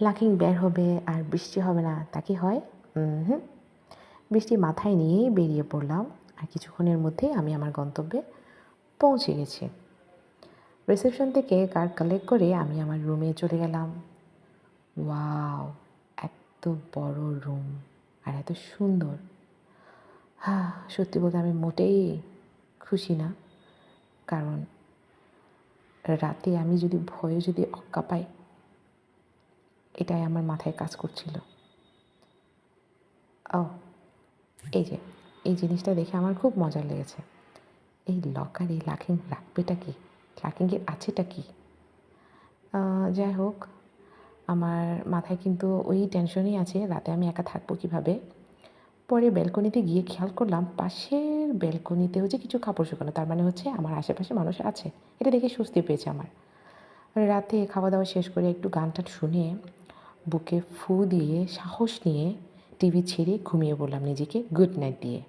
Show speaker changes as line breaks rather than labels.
Lacking বের হবে আর বৃষ্টি হবে না, তা কি হয়? হুম বৃষ্টি মাথায় নিয়েই বেরিয়ে পড়লাম আর কিছুক্ষণের মধ্যেই আমি আমার গন্তব্যে পৌঁছে গেছি। রিসেপশন থেকে কার্ড কালেক্ট করে আমি আমার রুমে চলে গেলাম। ওয়াও, এত বড় রুম আর এত সুন্দর। হ্যাঁ সত্যি বলতে আমি মোটেই খুশি না। কারণ রাতে আমি যদি ভয়ে যদি অক্কা পাই এটাই আমার মাথায় কাজ করছিল। ও, এই যে, এই জিনিসটা দেখে আমার খুব মজা লেগেছে। এই লকারে লাকিং রাখবেটা কি? লাকিংয়ের আছেটা কি? যাই হোক, আমার মাথায় কিন্তু ওই টেনশনই আছে, রাতে আমি একা থাকব কীভাবে? পরে ব্যালকনিতে গিয়ে খেয়াল করলাম, পাশের ব্যালকনিতে হচ্ছে কিছু কাপড় শুকানো, তার মানে হচ্ছে আমার আশেপাশে মানুষ আছে। এটা দেখে স্বস্তি পেয়েছে আমার। রাতে খাওয়া দাওয়া শেষ করে একটু গান টান শুনে বুকে ফু দিয়ে সাহস নিয়ে টিভি ছেড়ে ঘুমিয়ে পড়লাম নিজেকে গুড নাইট দিয়ে।